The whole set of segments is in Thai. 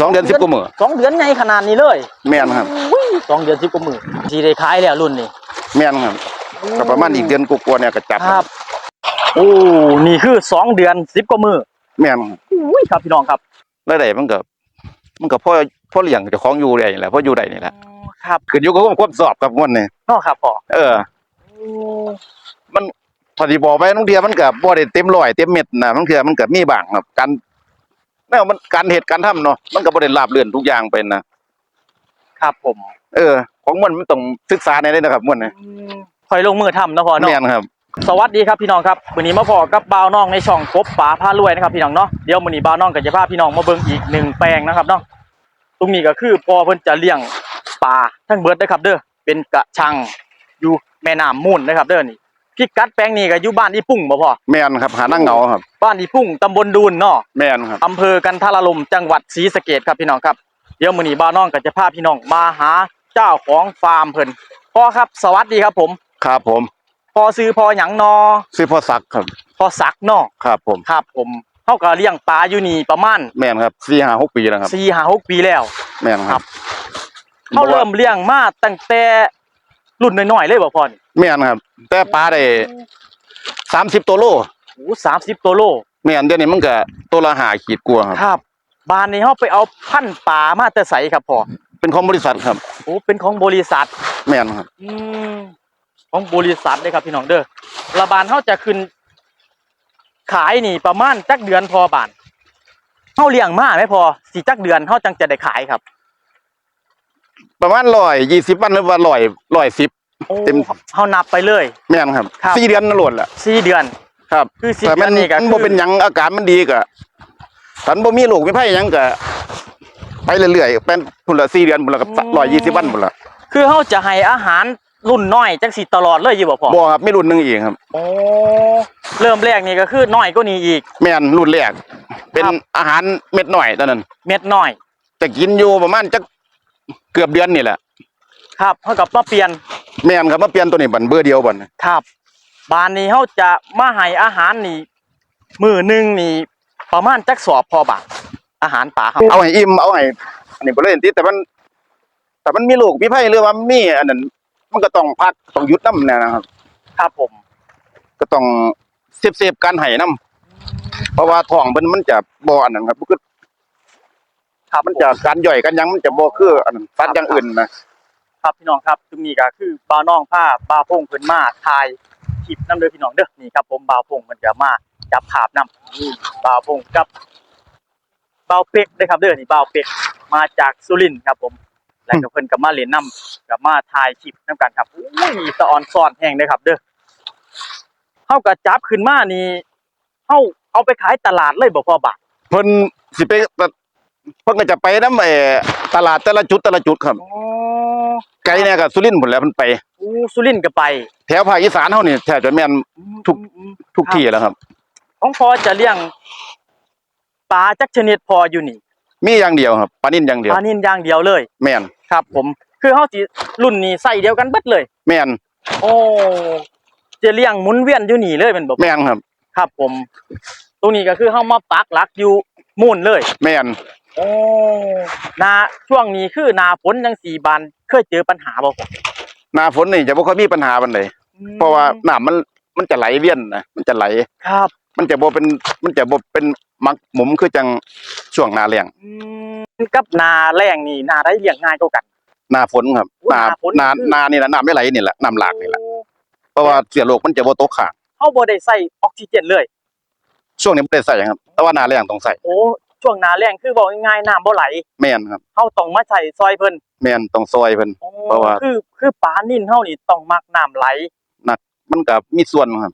สองเดือนสิบกว่ามื้อสองเดือนใหญ่ขนาดนี้เลยแม่นครับอุ้ยสองเดือนสิบกว่ามือสีได้ขายแล้วรุ่นนี้แม่นครับก็ประมาณอีกเดือนกว่าๆเนี่ยก็จับครับโอ้นี่คือสองเดือนสิบกว่ามือแม่นครับอุ้ยครับพี่น้องครับรายได้มันก็มันก็พอพอเลี้ยงเจ้าของอยู่ได้นี่แหละพออยู่ได้นี่แหละครับขึ้นอยู่กับความสอบครับงวดนี้เนอกครับพ่อเออมันพอดีบอกไปน้องเทียมันก็บ่ได้เต็มร้อยเต็มเม็ดนะบางเทียมันก็มีบ้างครับการ แนวมันการเหตุการทำเนาะมันก็บ่ได้ราบเรื่อนทุกอย่างเป็นนะครับผมเออ ของมันมันต้องศึกษาในนี้นะครับมันนะคอยลงมือทำนะพ่อเนาะแม่นครับ สวัสดีครับพี่น้องครับวันนี้มาพอกับบ่าวน้องในช่องกบป๋าพารวยนะครับพี่น้องเนาะเดี๋ยววันนี้บ่าวน้องก็จะพาพี่น้องมาเบิ่งอีกหนึ่งแปลงนะครับเนาะตรงนี้ก็คือพอเพิ่นจะเลี้ยงปลาทั้งเบิดนะครับ เด้อเป็นกระชังอยู่แม่น้ำมูลนะครับ เด้อนี่ พิกัดแปลงนี้ก็อยู่บ้านอีปุ่งบ่พ่อแม่นครับหานั่งเหงาครับ บ้านอีปุ่งตำบลดูนเนาะแม่นครับอำเภอกันทารลมจังหวัดศรีสะเกษครับพี่น้องครับเดี๋ยวมื้อนี้บ่าวน้องก็จะพาพี่น้องมาหาเจ้าของฟาร์มเพิ่นพ่อครับสวัสดีครับผมครับผมพ่อซื้อพ่อหยังนอซื้อพ่อซักครับพ่อสักเนาะครับผมครับผมเขาก็เลี้ยงปลาอยู่นี่ประมาณแม่นครับสี่ห้าหกปีแล้วครับสี่ห้าหกปีแล้วแม่นครับเขาเริ่มเลี้ยงมาตั้งแต่ รุ่นน้อยๆเลยบ่พ่อนี่แม่นครับ แต่ปลาได้สามสิบตัวโลโอ้สามสิบตัวโลแม่นเดี๋ยวนี้มันก็ตัวละหาขีดกลัวาครับ ครับบ้านนี้เขาไปเอาพันธุ์ปลามาแต่ใสครับพ่อเป็นของบริษัทครับ โอ้เป็นของบริษัท แม่นครับ อืมของบริษัทเลยครับพี่น้องเด้อระบานเขาจะขึ้น ขายนี่ประมาณจักเดือนพอบานเขาเลี้ยงมาไหมพอสี่จักเดือนเขาจังจะได้ขายครับ ประมาณร้อยยี่สิบวันหรือว่าร้อยร้อยสิบ โอ้เต็ม เขานับไปเลย แม่นครับครับ สี่เดือนนั่นโหลดแหละสี่เดือน ครับคือสี่แต่เดืมัอนนนี่ก็มันคืบ่อเป็นหยังอาการมันดีก็สันบ่มีโรคมีภัยหยังก็ไปเรื่อยๆเป็นพุ่นละสี่เดือนพุ่นละกับร้อยยี่สิบวันพุ่นละคือเขาจะให้อาหารรุ่นน้อยจังสีตลอดเลยอยู่บ่พอบ่ครับไม่รุ่นหนึงอีกครับ โอ้เริ่มแรกนี่ก็คือน้อยก็นี่อีก แม่นรุ่นแรกเป็นครับ อาหารเม็ดหน่อยตอนนั้นเม็ดน้อยจะกินอยู่ประมาณจัก เกือบเดือนนี่แหละครับเขากับมาเปลี่ยนแม่นครับมาเปลี่ยนตัวนี้บันเบอร์เดียวบันครับบานนี้เขาจะมาให้อาหารนี่มือหนึ่งนี่ประมาณจักสอบพอบาทอาหารป่าครับเอาให้อิ่มเอาให้อันนี้บ่เลยติแต่มัน แต่มันมีโรคมีภัยหรือว่ามีอันนั้นมันก็ต้องพักต้องหยุดนำแน่นะครับครับผม ก็ต้องเซฟเซฟการให้นํเพราะว่าท้องเพิ่นมันจะบ่อันนั้นครับมัน คือครับมันจะการย่อยกันหยังมันจะบ่คืออันนั้นสัตว์อย่างอื่นนะครับพี่น้องครับตรงนี้ก็คือบ่าวน้องผ้าบ่าวพงเพิ่นมาถ่ายคลิปนํเด้อพี่น้องเด้อนี่ครับ ผมบ่าวพงเพิ่นจะมาจับภาพนํนี่บ่าวพงกับบ่าวเป็กเด้อครับเด้อนี่บ่าวเป็กมาจากสุรินทร์ครับ ผมแล้วก็เพิ่นก็มาเล่นนํก็มาถ่ายคลิปนํกันครับโอ้ยสะออนซ่อนแห้งเด้อครับ เด้อเฮาก็จับขึ้นมานี่เฮาเอาไปขายตลาดเลยบ่พอบาทเพิ่นสิไป เพิ่นก็จะไปนำไอ้ตลาดแต่ละจุดแต่ละจุดครับ อ๋อไกลเนี่ยก็สุรินทร์พุ่นแหล้วเพิ่นไปอู้สุรินทร์ก็ไปแถวภาคอีสานเฮานี่แทบจะแม่น ทุกทุกที่แล้วครับ ของพอจะเลี้ยงปลาจักชนิดพออยู่นี่มีอย่างเดียวครับปลานิ่นอย่างเดียวปลานินอย่างเดียวเลย แม่นครับ ผม คือเฮาสิรุ่นนี้ใส่เดียวกันเบิดเลย แม่นโอ้จะเลี้ยงหมุนเวียนอยู่นี่เลยเป็นบ่แม่นครับ ครับ ผม ตรงนี้ก็คือเฮามาปักหลักอยู่มูนเลย แม่น โอ้นาช่วงนี้คือนาฝนจังสี่บานเคยเจอปัญหาบ่พ่อหน้าฝนนี่จะบ่ค่อยมีปัญหาปานใดเพราะว่าน้ำมันมันจะไหลเวียนนะมันจะไหล ครับมันจะบ่เป็นมันจะบ่เป็นมักหมุมคือจังช่วงหน้าแล้งอืมกับนาแรงนี่นาได้เลี้ยงง่ายกว่ากัน หน้าฝนครับโอ้หน้าหน้าฝนหน้าคือหน้านี่แหละน้ำไม่ไหลนี่แหละน้ำหลากนี่แหละเพราะว่าเสียโลกมันจะบ่ตกค้างเฮาบ่ได้ใส่ออกซิเจนเลย ช่วงนี้บ่ได้ใส่ครับแต่ว่าหน้าแล้งต้องใส่โอ้ ช่วงหนาแรงคือบอกง่ายๆน้ำบ่ไหลแม่นครับเฮาต้องมาใส่ซอยเพิ่นแม่นต้องซอยเพิ่นโอ้เพราะว่า คือคือปลานิ่นเฮานี่ต้องมักน้ำไหลมันก็มีส่วนครับ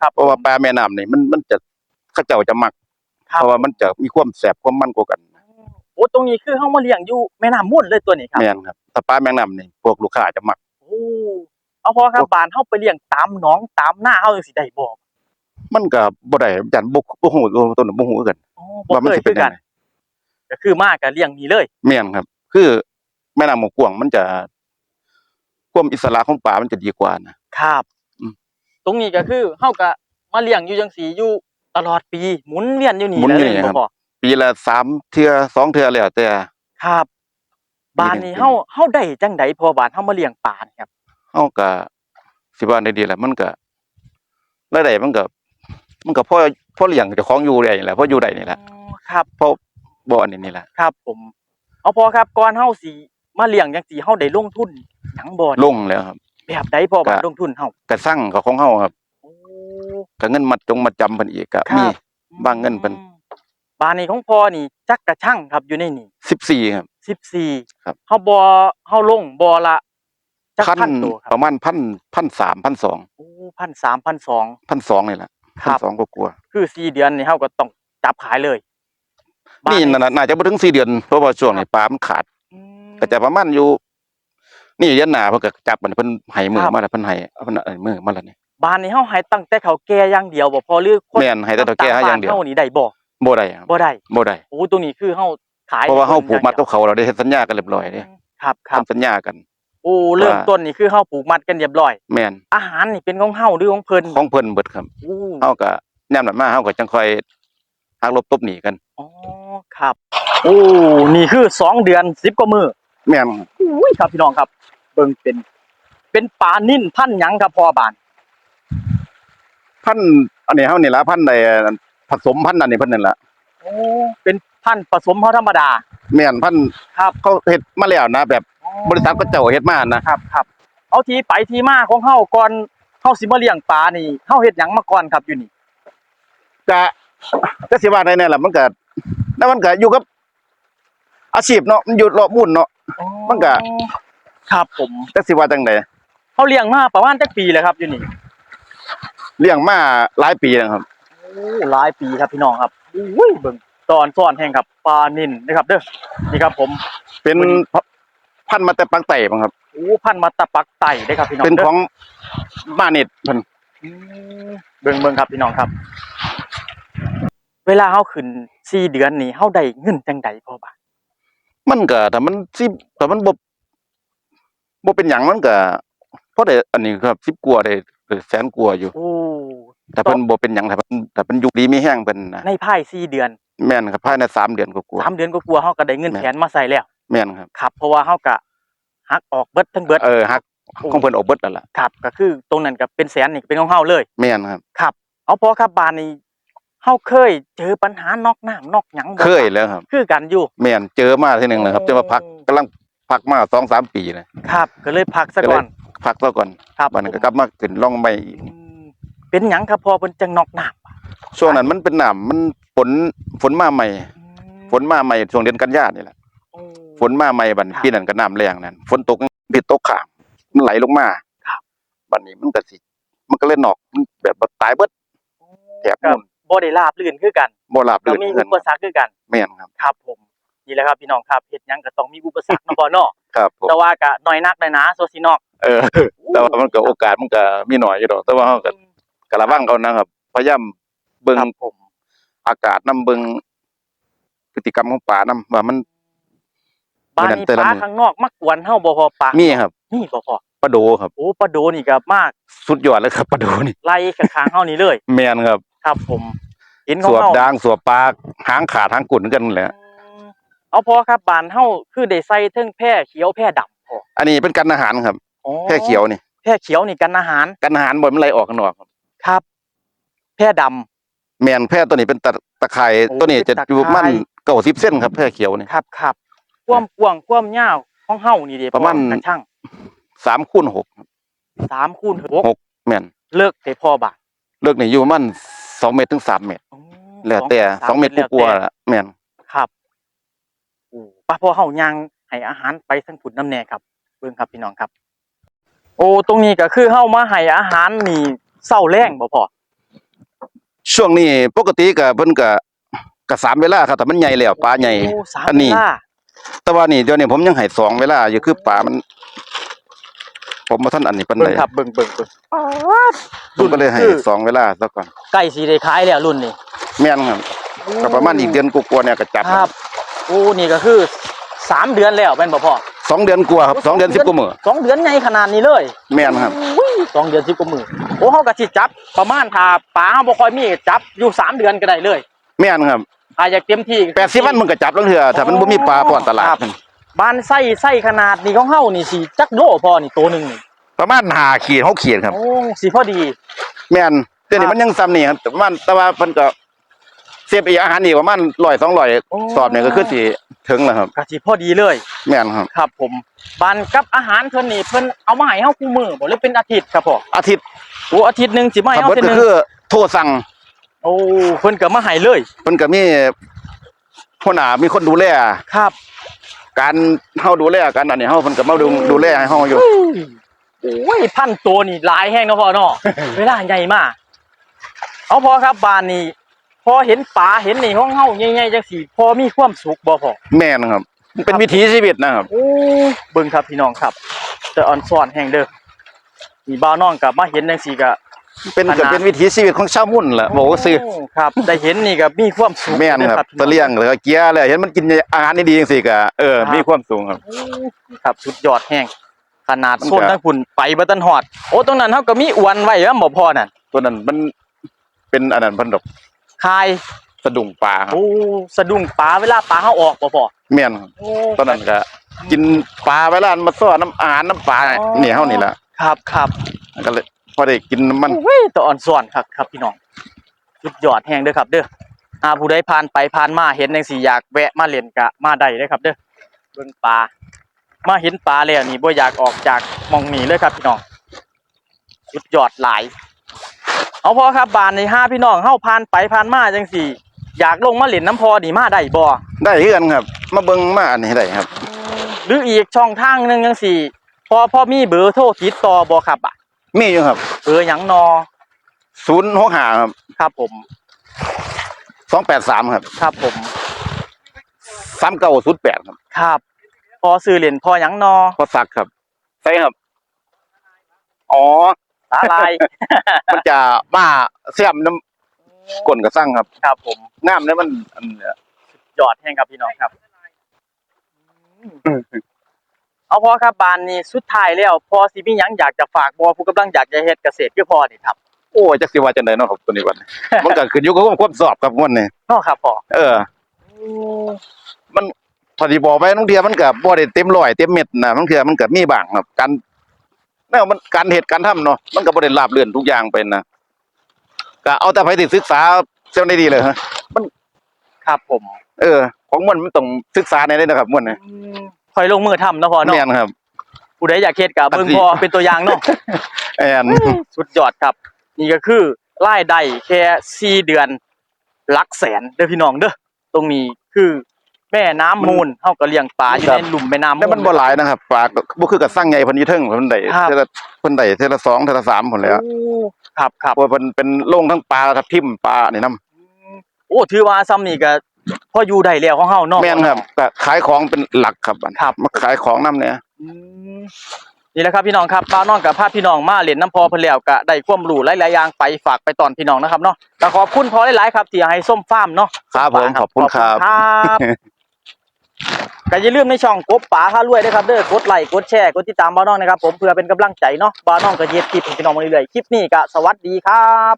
ครับเพราะว่าปลาแม่น้ำนี่มันมันจะเขาเจ้าจะมักครับเพราะว่ามันจะมีความแสบความมันกว่ากันโอ้ตรงนี้คือเฮามาเลี้ยงอยู่แม่น้ำมูลเลยตัวนี้ครับแม่นครับถ้าปลาแม่น้ำนี่พวกลูกค้าจะมักโอ้เอาพอครับบ้านเฮาไปเลี้ยงตามหนองตามหน้าเฮาจังสิได้บ่มันก็บ่ได้จันบ่บ่ฮู้ตัวนั้นบ่ฮู้คือกันอ๋อ บ่ว่ามันเคยสิเป็คืนอยักังนไงก็คือมาก็เลี้ยงนี่เลยแม่นครับ คือแม่น้ำหมกกวางมันจะความอิสระของปลามันจะดีกว่านะ ครับ อืม ตรงนี้ก็คือเฮาก็มาเลี้ยงอยู่จังสีอยู่ตลอดปีหมุนเวียนอยู่นี่หมุนแหอยู่ละนี่เลยครับ บ่พอปีปีละสามเทื่อสองเทื่อแล้วแต่ ครับบ้านนี้เป็นเฮาเฮาได้จังไดพอบ้านเฮามาเลี้ยงปลานี่ครับ เฮาก็สิว่าได้ดีแหละมันก็รายได้มันก็ มันก็พอพอเลี้ยงเจ้าของอยู่ได้นี่แหละพออยู่ได้นี่แหละอ๋อครับเพราะบ่อันนี้นี่แหละ ครับผม เอาพอครับก่อนเฮาสิมาเลี้ยงจังซี่เฮาได้ลงทุนหยังบ่นี่ลงแล้วครับ แบบใดพอบ้านก็ ลงทุนเฮาก็สั่งก็ของเฮาครับโอ้ ก็เงินมัดจงมาจำเพิ่นอีกก็ครับมีบางเงินเพิ่น อืมบ้านนี้ของพ่อนี่จักกระช่างครับอยู่ในนี่14ครับ 14ครับ เฮาบ่เฮาลงบ่ละจักพันพันตัวคปรับระมาณพันพันสามพันสองโอ้พันสามพันสองพันสองนี่แหละ คพันรับสองก็กลัวคือ4เดือนนี่เฮาก็ต้องจับขายเลยบ้านี่น่ะน่าจะบ่ถึง4เดือนเพราะว่าช่วงนี้ปลามันขาด อืม ก็จะประมาณอยู่ นี่เดือนหน้าเพิ่นก็จับมันเพิ่นให้มือครับ มาแล้วเพิ่นให้เอาเพิ่นเอามือมาแล้วนี่บ้านนี้เฮาให้ตั้งแต่เขาแก่อย่างเดียวบ่พอหรือคนแม่นให้แต่เฒ่าแก่ให้อย่างเดียวตมบ้นเฮานี่ได้บ่บ่ได้ครับบ่ได้บ่ได้ โอ้ตรงนี้คือเฮาขายเพราะว่าเฮาผูกมัดกักับเขาเราได้เฮ็ดสัญญากันเรียบร้อยเด้ครับครับทำสัญญากัน โอ้เริ่มว่าต้นนี่คือเฮาผูกมัดกันเรียบร้อยแม่นอาหารนี่เป็นของเฮาหรือของเพิ่นของเพิ่นเบิดครับโอ้เฮาก็ยามนั้นมาเฮาก็จังค่อยหักลบตบหนีกันอ๋อครับ โอ้นี่คือสองเดือน10กว่ามื้อแม่นอุ้ยครับพี่น้องครับ เบิ่งเป็น เป็นปลานิ่นพันหยังครับพ่อบาน พันธุ์อันนี้เฮานี่ล่ะพันธุ์ใดผสมพันธุ์อันนี้เพิ่นนั่นล่ะโอ้เป็นพันธุ์ผสมเฮาธรรมดา แม่นพันธุ์ครับเขาเฮ็ดมาแล้วนะแบบ บริษัทก็เจ้าเฮ็ดมานะ ครับครับเอาทีไปทีมาของเฮาก่อนเฮาสิมาเลี้ยงปลานี่เฮาเฮ็ดหยังมาก่อนครับอยู่นี่ก็ก็สิว่าได้แน่ล่ะมันก็แล้วมันก็อยู่กับ อาชีพเนาะมันอยู่รอบมุ่นเนาะ มันก็ ครับผมก็สิว่าจังไดเฮาเลี้ยงมาประมาณจักปีแล้วครับอยู่นี่เลี้ยงมาหลายปีแล้วครับโอ้หลายปีครับพี่น้องครับอุ้ยเบิ่งตอนซ่อนแห่งครับปลานิ่นนะครับ เด้อนี่ครับ ผม เป็นวันนี้ พันธุ์มาแต่ปักไต่บังครับโอ้พันธุ์มาตะปักไต่เด้อครับพี่น้องเป็นด้ของมาเน็ตเพิ่นอืมเบิ่งเบิ่งครับพี่น้องครับ เวลาเฮาขึ้น4เดือนนี่เฮาได้เงินจังไดพ่อบาทมันก็ถ้ามันสิถ้ามันบ่บ่เป็นหยังมันก็พอได้อันนี้ครับ10กว่าได้แสนกว่าอยู่โอ้ถ้าเพิ่นบ่เป็นหยังถ้าเพิ่นถ้าเพิ่นอยู่ดีมีแห้งเพิ่นนะในภาย4เดือน แม่นครับภายในสามเดือนก็กลัวาสามเดือนก็กลัวาเฮาก็ได้เงินแสนมาใส่แล้ว แม่นครับครับเพราะว่าเฮาก็หักออกเบิดทั้งเบิดเออฮักของเพิ่นออกเบิดแล้วล่ะครับ ก็คือตรงนั้นก็เป็นแสนนี่ก็เป็นของเฮาเลยแม่นครับครับ เอาพอครับบ้านนี้เฮาเคยเจอปัญหานอกน้ำนอกหยังบ่เคยแล้วครับ คือกันอยู่แม่นเจอมาทีหนึงแล้วครับโอ้จะมาพักกำลังพักมา2-3ปีเลยครับ ก็เลยพักซะก่อนพักซะก่อนครับบัดนี้ก็กลับมาขึ้นร่องใหม่อีกอืมเป็นหยังครับพอเพิ่นจังนอกน้ำช่วงนั้นมันเป็นน้ำมันฝนฝนมาใหม่อืมฝนมาใหม่ช่วงเดือนกันยายนนี่แหละโอ้ ฝนมาใหม่บัดครับปีนั้นก็น้ำแรงนั่นฝนตกดิตกข้างมันไหลลงมาครับ บัดนี้มันก็สิ มันก็เลยนอกมันแบบว่าตายเบิด แถบก็นู่น บ่ได้ราบรื่นคือกันบ่หลับก็ลื่นมีเงิอุนปสรรคคือกันแม่นครับ ครับ ผมนี่แหละครับพี่น้องครับเฮ็ดหยังก็ต้องมีอุปสรรคเนาะบ่เนาะครับผมแต่ว่าก็น้อยนักน้อยหนาโซซินอกเออ แต่ว่ามันก็โอกาสมันก็มีน้อยอยู่ดอกแต่ว่าเฮาก็ก็ระวังเขานะครับ พยายามเบิ่งครับผม อากาศนํเบิ่งพฤติกรรมของป่านํว่ามัน บ้านมื้อนั้นี้นแต่ปละลามื้อข้างนอกมักกวนเฮาบ่พอปลามีครับ นี่บ่พอปลาโดครับโอ้ปลาโดนี่ก็มากสุดยอดเลยครับปลาโดนี่ไล่ข้างๆเฮานี่เลย แม่นครับ ครับผมเห็นขอสงวบเฮาดางสวบปลาหางขาดหางกุ่นกันนั่นแหละอืมเอาพอครับบ้านเฮาคือได้ใส่เทิงแพร่เขียวแพร่ดำพออันนี้เป็นกันอาหารครับอ๋อแค่เขียวนี่แพร่เขียวนี่กันอาหารกันอาหารบ่มันไหลออกข้างนอกครับครับแพร่ดำแม่นแพร่ตัวนี้เป็นตะตะไคร่โอ้ตัวนี้จะเป็นตะอยู่ไคร้มัน90เส้นครับแพร่เขียวนี่ครับครับ ความกว้างความยาวของเฮานี่เด้ประมาณ กระช่าง3คูณ6ครับ3คูณหกแม่น6เลิกได้พอบาทเลิกนี่อยู่ประมัน2เมตรถึง3เมตรอ๋อแล้วแต่ส2เมตรแล้วกว่าแต่ๆละแม่นครับโอ้ป้าพ่อเฮาย่างให้อาหารไปทั้งฝุ่นน้ำแน่ครับเบิ่งครับพี่น้องครับ โอ้ตรงนี้ก็คือเฮามาให้อาหารนี่เศร้าแรงบ่พอช่วงนี้ปกติก็เพิ่นก็ก็สามเวลาครับแต่มันใหญ่แล้วปลาใหญ่ โอ้สามอันนี้ เวลา แต่ว่านี่เดี๋ยวนี้ผมยังให้สองเวลาอยู่คือปลามัน ผมบ่ทันอันนี้ปานเบิ่ใดงครับเบิ่งเบิ่งเบิ่งผมก็เลยให้คือสองเวลาซะก่อน ใกล้สิได้ขายแล้วรุ่นนี้แม่นครับก็ประมาณอีกเดือนกว่าๆเนี่ยก็จับครับโอ้นี่ก็คือสามเดือนแล้วแม่นบ่พ่อสองเดือนกว่าครับสองเดือนสิบกว่ามื้อสองเดือนใหญ่ขนาดนี้เลยแม่นครับ อุ้ยสองเดือนสิบกว่ามื้อโอ้เฮาก็สิจับประมาณถ้าปลาเฮาบ่ค่อยมีจับอยู่สามเดือนก็ได้เลย แม่นครับ อาอยากเต็มที่แปดสิบวันมันก็จับแล้วเถอะถ้ามันบ่มีปลาป้อนตลาดครับบ้านไส้ไส้ขนาดนี้ของเฮานี่สิจักโลพอนี่ตัวหนึงนี่ประมาณห้าขีดหกขีดครับโอ้สิพอดี แม่นเดี๋ยวนี้ครับมันยังซ้ำนี่ครับแต่ประมาณแต่ว่าเพิ่นก็เสียบอีกอาหารนี่ประมาณ100 200โอ้สอบเนี่ยก็คือสิถึงแล้วครับก็สิพอดีเลย แม่นครับครับ ผมบ้านกับอาหารเพิ่นนี่เพิ่นเอามาให้เฮาคู่มื้อบ่หรือเป็นอาทิตย์ครับพ่ออาทิตย์โอ้อาทิตย์หนึงสิมาให้ถ้าเฮาเบิดเทื่อก็นึงคือโทรสั่ง โอ้เพิ่นก็มาให้เลย เพิ่นก็มีหัวหน้ามีคนดูแลครับ การเฮาดูแลกันอันนี้เฮาเพิ่นก็มาดูดูแลให้เฮาอยู่โอ้ยพันตัวนี่หลายแห้งเนาะพ่อเนาะเวลาใหญ่มากเอาพอครับบ้านนี้พอเห็นป่าเห็นนี่ห้องเฮาใหญ่ๆจังสี่พอมีความสุขบ่พ่อแม่นครับมันเป็นวิถีชีวิตนะครับโอ้เบิ่งครับพี่น้องครับ แต่อ่อนซ่อนแห้งเด้อมีบ่าวน้องกลับมาเห็นจังสี่ก็ เป็นขนาดก็เป็นวิถีชีวิตของชาวมุ่นแหละบอกว่าซื้อโครับ ได้เห็นนี่ก็มีความสุขแม่นด้อครับพี่น้ตะเลียงแล้วก็เกียร์เลยเห็นมันกินอาหารดีๆจังซี่ก็เออครับมีความสูงครับโอ้ครับสุดยอดแห้งขนาดมันก็โซนทั้งพุ่นไปบ่ทันฮอดโอ้ตรงนั้นเฮาก็มีอวนไว้แล้วบ่พอนั่นตัวนั้นมันเป็นอันนั้นเพิ่นดอกคายสะดุ้งปลาครับโอ้สะดุ้งปลาเวลาปลาเฮาออกบ่พอแม่นครับโอ้ตอนนั้นก็กินปลาเวลามันมาซ้อน้ำอาหารน้ำปลานี่เฮานี่แหละครับครับก็เลย พอได้กินน้ำมันโอ้ยแตะอ่อนซ่อนครับครับพี่น้องสุดยอดแห้งเด้อครับ เด้ออาผู้ใดผ่านไปผ่านมาเห็นจังซี่อยากแวะมาเล่นกะมาได้เด้อครับ เด้อเบิ่งปลามาเห็นปลาแล้วนี่บ่อยากออกจากหมองนี้เลยครับพี่น้องสุดยอดหลาย เอาพอครับบ้านในห้าพี่น้องเฮาผ่านไปผ่านมาจังสี่ อยากลงมาเล่นน้ำพอนี่มาได้บ่ได้คือกันครับ มาเบิ่งมาอันนี้ได้ครับ หรืออีกช่องทางหนึงจังสี่ พอพอมีเบอร์โทรติดต่อบ่ครับอะ มีอยู่ครับเบอร์หยังนอ065ครับครับผม283ครับครับผม3908ครับครับพอซื้อเหรียญพอหยังนอพอสักครับใช่ครับ อ๋อ สาลาย มันจะมาเสียมน้ำก้นกระสั่งครับครับผม น้ำเนี่ยมันอันเนี้ยยอดแห้งครับพี่น้องครับ เอาพอครับบานนี้สุดท้ายแล้วพอสิมีหยังอยากจะฝากบ่ผู้กำลังอยากจะเฮ็ดเกษตรคือพอนี่ครับโอ้ยจักสิว่าจังไดเนาะครับตัวนี้วัน มันก็ขึ้นอยู่กับความสอบครับมันนี่เนาะครับพ่อเออมันพอดีบอกไปน้องเดียมันก็บ่ได้เต็มร้อยเต็มเม็ดนะมันคือมันก็มีบางครับการแนวมันการเหตุการทำเนาะมันก็บ่ได้ราบเรื่อนทุกอย่างเป็นนะก็เอาแต่ไปที่ศึกษาเจ้าได้ดีเลยฮะ ครับผมเออ ของมันมันต้องศึกษาในนี้นะครับมันนี่ คอยลงมือทำเนาะพ่อเนาะแม่นครับ ผู้ใดอยากเฮ็ดกับเบิ่งปฏิพอเป็นตัวอย่างเนาะแอนสุดยอดครับ นี่ก็คือรายได้แค่สี่เดือนหลักแสนเด้อพี่น้องเด้อตรงนี้คือแม่น้ำมูลเฮาก็เลี้ยงปลาอยู่ในหลุมแม่น้ำมูลแต่มันบ่หลายนะครับปลาก็บ่คือกับสร้างใหญ่เพิ่นอยู่เทิงเพิ่นได้ครับเทื่อละเพิ่นได้เทื่อละสองเทื่อละสามพุ่นแหล้วโอ้ครับครับเพราะว่าเพิ่นเป็นโรงทั้งปลาทับทิมปลานี่นํโอ้ถือว่าซ้ำนี่ก็ พออยู่ได้แล้วของเฮาเนาะ แม่นครับก็ขายของเป็นหลักครับอันครับ มาขายของนํเนี่ย อืมนี่แหละครับพี่น้องครับบ้านน้องกับพาพี่น้องมาเล่นน้ำพอเพิ่นแล้วก็ได้ความรู้หลายๆอย่างไปฝากไปตอนพี่น้องนะครับเนาะก็ขอบคุณพอหลายๆครับที่ให้ส้มฟาร์มเนาะครับผมขอบคุณครับขอบคุณครับก็อย่าลืมในช่องกบป๋าพารวยด้วยครับเด้อกดไลค์กดแชร์กดติดตามบ้านน้องนะครับผมเพื่อเป็นกำลังใจเนาะบ้านน้องก็เย็ดคลิปให้พี่น้องมาเรื่อยๆคลิปนี้ก็สวัสดีครับ